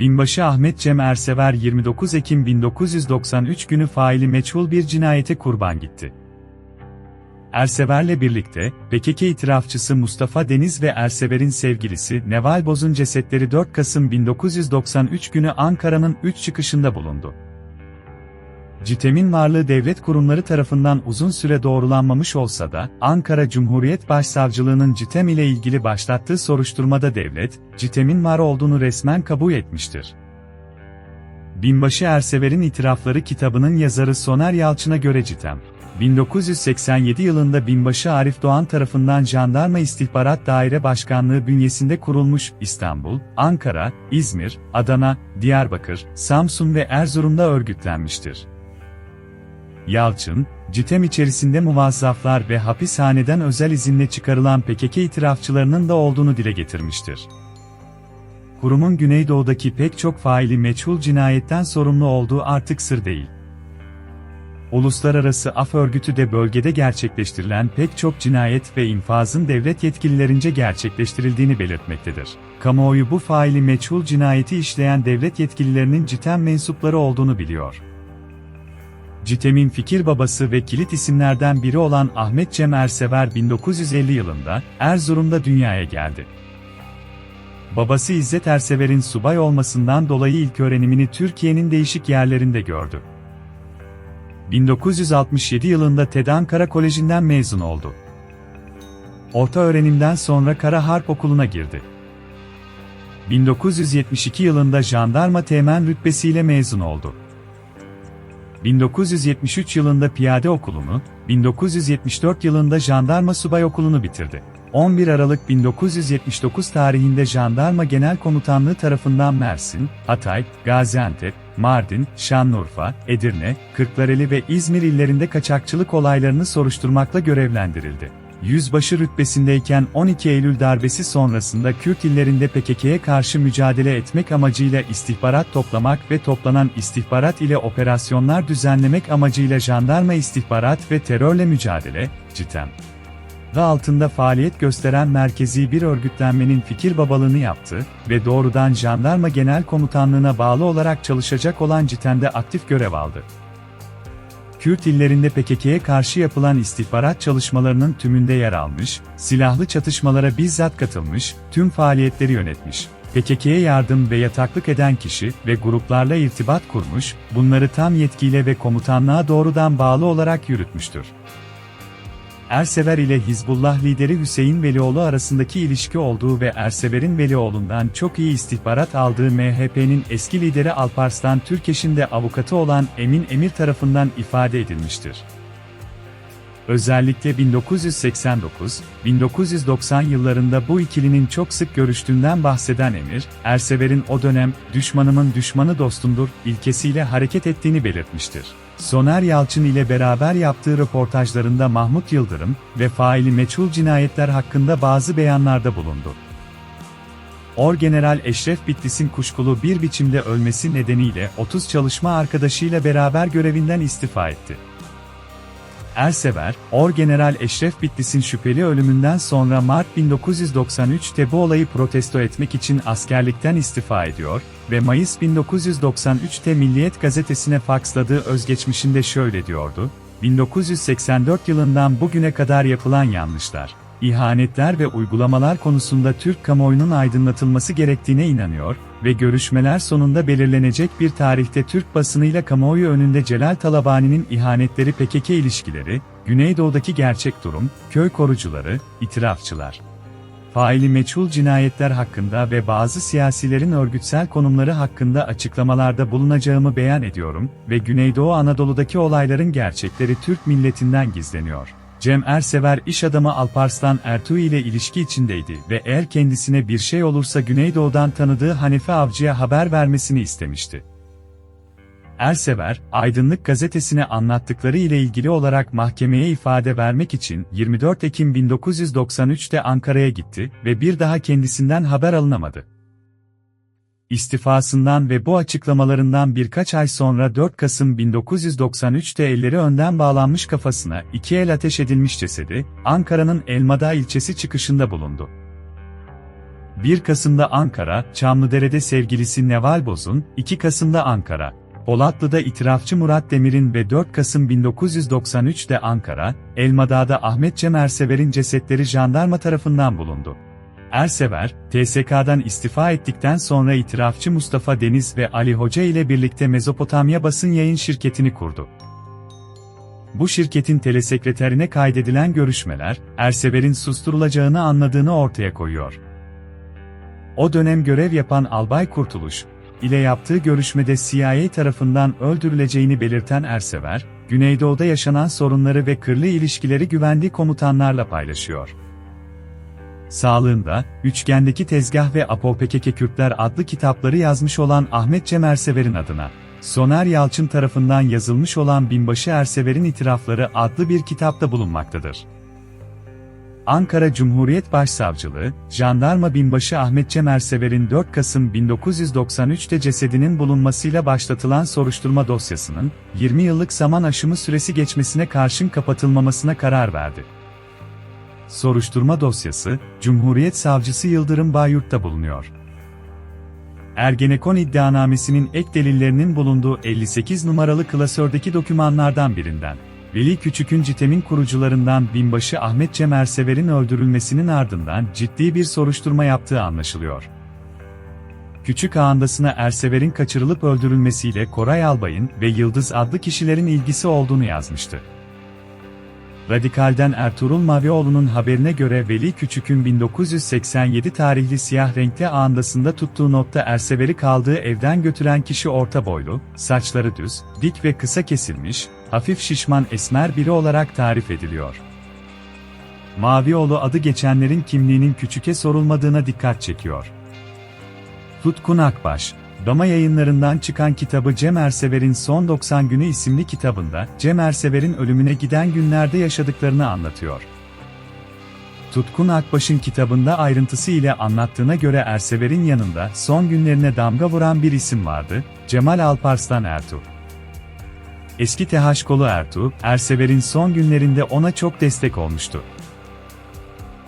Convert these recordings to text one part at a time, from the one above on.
Binbaşı Ahmet Cem Ersever 29 Ekim 1993 günü faili meçhul bir cinayete kurban gitti. Ersever'le birlikte, PKK itirafçısı Mustafa Deniz ve Ersever'in sevgilisi Neval Boz'un cesetleri 4 Kasım 1993 günü Ankara'nın 3 çıkışında bulundu. CİTEM'in varlığı devlet kurumları tarafından uzun süre doğrulanmamış olsa da, Ankara Cumhuriyet Başsavcılığı'nın CİTEM ile ilgili başlattığı soruşturmada devlet, CİTEM'in var olduğunu resmen kabul etmiştir. Binbaşı Ersever'in itirafları kitabının yazarı Soner Yalçın'a göre CİTEM, 1987 yılında Binbaşı Arif Doğan tarafından Jandarma İstihbarat Daire Başkanlığı bünyesinde kurulmuş İstanbul, Ankara, İzmir, Adana, Diyarbakır, Samsun ve Erzurum'da örgütlenmiştir. Yalçın, CİTEM içerisinde muvazzaflar ve hapishaneden özel izinle çıkarılan PKK itirafçılarının da olduğunu dile getirmiştir. Kurumun Güneydoğu'daki pek çok faili meçhul cinayetten sorumlu olduğu artık sır değil. Uluslararası Af Örgütü de bölgede gerçekleştirilen pek çok cinayet ve infazın devlet yetkililerince gerçekleştirildiğini belirtmektedir. Kamuoyu bu faili meçhul cinayeti işleyen devlet yetkililerinin CİTEM mensupları olduğunu biliyor. CİTEM'in fikir babası ve kilit isimlerden biri olan Ahmet Cem Ersever 1950 yılında Erzurum'da dünyaya geldi. Babası İzzet Ersever'in subay olmasından dolayı ilk öğrenimini Türkiye'nin değişik yerlerinde gördü. 1967 yılında TED Ankara Koleji'nden mezun oldu. Orta öğrenimden sonra Kara Harp Okulu'na girdi. 1972 yılında jandarma teğmen rütbesiyle mezun oldu. 1973 yılında piyade okulunu, 1974 yılında jandarma subay okulunu bitirdi. 11 Aralık 1979 tarihinde Jandarma Genel Komutanlığı tarafından Mersin, Hatay, Gaziantep, Mardin, Şanlıurfa, Edirne, Kırklareli ve İzmir illerinde kaçakçılık olaylarını soruşturmakla görevlendirildi. Yüzbaşı rütbesindeyken 12 Eylül darbesi sonrasında Kürt illerinde PKK'ye karşı mücadele etmek amacıyla istihbarat toplamak ve toplanan istihbarat ile operasyonlar düzenlemek amacıyla jandarma istihbarat ve terörle mücadele, CİTEM, ve altında faaliyet gösteren merkezi bir örgütlenmenin fikir babalığını yaptı ve doğrudan Jandarma Genel Komutanlığı'na bağlı olarak çalışacak olan CİTEM'de aktif görev aldı. Kürt illerinde PKK'ye karşı yapılan istihbarat çalışmalarının tümünde yer almış, silahlı çatışmalara bizzat katılmış, tüm faaliyetleri yönetmiş. PKK'ye yardım ve yataklık eden kişi ve gruplarla irtibat kurmuş, bunları tam yetkiyle ve komutanlığa doğrudan bağlı olarak yürütmüştür. Ersever ile Hizbullah lideri Hüseyin Velioğlu arasındaki ilişki olduğu ve Ersever'in Velioğlu'ndan çok iyi istihbarat aldığı MHP'nin eski lideri Alparslan Türkeş'in de avukatı olan Emin Emir tarafından ifade edilmiştir. Özellikle 1989-1990 yıllarında bu ikilinin çok sık görüştüğünden bahseden Emir, Ersever'in o dönem "düşmanımın düşmanı dostumdur" ilkesiyle hareket ettiğini belirtmiştir. Soner Yalçın ile beraber yaptığı röportajlarında Mahmut Yıldırım ve faili meçhul cinayetler hakkında bazı beyanlarda bulundu. Orgeneral Eşref Bitlis'in kuşkulu bir biçimde ölmesi nedeniyle 30 çalışma arkadaşıyla beraber görevinden istifa etti. Ersever, Orgeneral Eşref Bitlis'in şüpheli ölümünden sonra Mart 1993'te bu olayı protesto etmek için askerlikten istifa ediyor ve Mayıs 1993'te Milliyet gazetesine faksladığı özgeçmişinde şöyle diyordu, 1984 yılından bugüne kadar yapılan yanlışlar, ihanetler ve uygulamalar konusunda Türk kamuoyunun aydınlatılması gerektiğine inanıyor ve görüşmeler sonunda belirlenecek bir tarihte Türk basınıyla kamuoyu önünde Celal Talabani'nin ihanetleri PKK ilişkileri, Güneydoğu'daki gerçek durum, köy korucuları, itirafçılar, faili meçhul cinayetler hakkında ve bazı siyasilerin örgütsel konumları hakkında açıklamalarda bulunacağımı beyan ediyorum ve Güneydoğu Anadolu'daki olayların gerçekleri Türk milletinden gizleniyor. Cem Ersever iş adamı Alparslan Ertuğ ile ilişki içindeydi ve eğer kendisine bir şey olursa Güneydoğu'dan tanıdığı Hanefe Avcı'ya haber vermesini istemişti. Ersever, Aydınlık gazetesine anlattıkları ile ilgili olarak mahkemeye ifade vermek için 24 Ekim 1993'te Ankara'ya gitti ve bir daha kendisinden haber alınamadı. İstifasından ve bu açıklamalarından birkaç ay sonra 4 Kasım 1993'te elleri önden bağlanmış kafasına iki el ateş edilmiş cesedi, Ankara'nın Elmadağ ilçesi çıkışında bulundu. 1 Kasım'da Ankara, Çamlıdere'de sevgilisi Neval Boz'un, 2 Kasım'da Ankara, Polatlı'da itirafçı Murat Demir'in ve 4 Kasım 1993'te Ankara, Elmadağ'da Ahmet Cem Ersever'in cesetleri jandarma tarafından bulundu. Ersever, TSK'dan istifa ettikten sonra itirafçı Mustafa Deniz ve Ali Hoca ile birlikte Mezopotamya basın yayın şirketini kurdu. Bu şirketin telesekreterine kaydedilen görüşmeler, Ersever'in susturulacağını anladığını ortaya koyuyor. O dönem görev yapan Albay Kurtuluş, ile yaptığı görüşmede CIA tarafından öldürüleceğini belirten Ersever, Güneydoğu'da yaşanan sorunları ve kırlı ilişkileri güvendiği komutanlarla paylaşıyor. Sağlığında, Üçgendeki Tezgah ve Apopekeke Kürtler adlı kitapları yazmış olan Ahmet Cem Ersever'in adına, Soner Yalçın tarafından yazılmış olan Binbaşı Ersever'in İtirafları adlı bir kitapta bulunmaktadır. Ankara Cumhuriyet Başsavcılığı, Jandarma Binbaşı Ahmet Cem Ersever'in 4 Kasım 1993'te cesedinin bulunmasıyla başlatılan soruşturma dosyasının, 20 yıllık zaman aşımı süresi geçmesine karşın kapatılmamasına karar verdi. Soruşturma dosyası, Cumhuriyet Savcısı Yıldırım Bayurt'ta bulunuyor. Ergenekon iddianamesinin ek delillerinin bulunduğu 58 numaralı klasördeki dokümanlardan birinden, Veli Küçük'ün CİTEM'in kurucularından binbaşı Ahmet Cem Ersever'in öldürülmesinin ardından ciddi bir soruşturma yaptığı anlaşılıyor. Küçük ağandasına Ersever'in kaçırılıp öldürülmesiyle Koray Albay'ın ve Yıldız adlı kişilerin ilgisi olduğunu yazmıştı. Radikal'den Ertuğrul Mavioğlu'nun haberine göre Veli Küçük'ün 1987 tarihli siyah renkli ağındasında tuttuğu notta Ersever'i kaldığı evden götüren kişi orta boylu, saçları düz, dik ve kısa kesilmiş, hafif şişman esmer biri olarak tarif ediliyor. Mavioğlu adı geçenlerin kimliğinin küçüke sorulmadığına dikkat çekiyor. Tutkun Akbaş, Dama yayınlarından çıkan kitabı Cem Ersever'in Son 90 Günü isimli kitabında, Cem Ersever'in ölümüne giden günlerde yaşadıklarını anlatıyor. Tutkun Akbaş'ın kitabında ayrıntısı ile anlattığına göre Ersever'in yanında son günlerine damga vuran bir isim vardı, Cemal Alparslan Ertuğ. Eski TH kolu Ertuğ, Ersever'in son günlerinde ona çok destek olmuştu.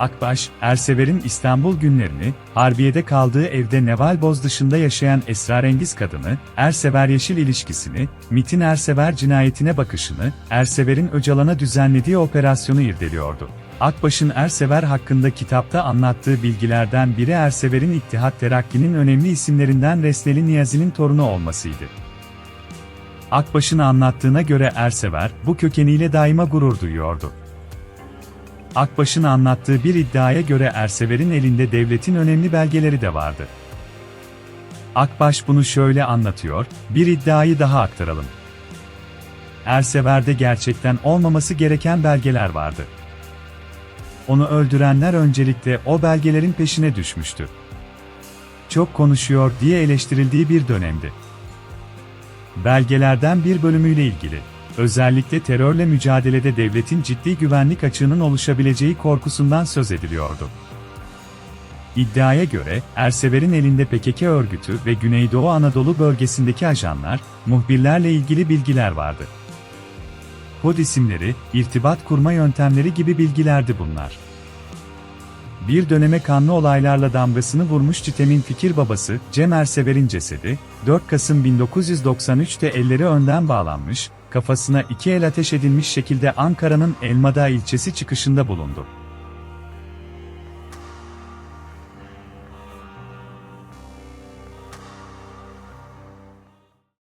Akbaş, Ersever'in İstanbul günlerini, Harbiye'de kaldığı evde Neval Boz dışında yaşayan esrarengiz kadını, Ersever Yeşil ilişkisini, MIT'in Ersever cinayetine bakışını, Ersever'in Öcalan'a düzenlediği operasyonu irdeliyordu. Akbaş'ın Ersever hakkında kitapta anlattığı bilgilerden biri Ersever'in İttihat Terakki'nin önemli isimlerinden Resneli Niyazi'nin torunu olmasıydı. Akbaş'ın anlattığına göre Ersever, bu kökeniyle daima gurur duyuyordu. Akbaş'ın anlattığı bir iddiaya göre Ersever'in elinde devletin önemli belgeleri de vardı. Akbaş bunu şöyle anlatıyor, bir iddiayı daha aktaralım. Ersever'de gerçekten olmaması gereken belgeler vardı. Onu öldürenler öncelikle o belgelerin peşine düşmüştü. Çok konuşuyor diye eleştirildiği bir dönemdi. Belgelerden bir bölümüyle ilgili özellikle terörle mücadelede devletin ciddi güvenlik açığının oluşabileceği korkusundan söz ediliyordu. İddiaya göre, Ersever'in elinde PKK örgütü ve Güneydoğu Anadolu bölgesindeki ajanlar, muhbirlerle ilgili bilgiler vardı. Kod isimleri, irtibat kurma yöntemleri gibi bilgilerdi bunlar. Bir döneme kanlı olaylarla damgasını vurmuş Citem'in fikir babası, Cem Ersever'in cesedi, 4 Kasım 1993'te elleri önden bağlanmış, kafasına iki el ateş edilmiş şekilde Ankara'nın Elmadağ ilçesi çıkışında bulundu.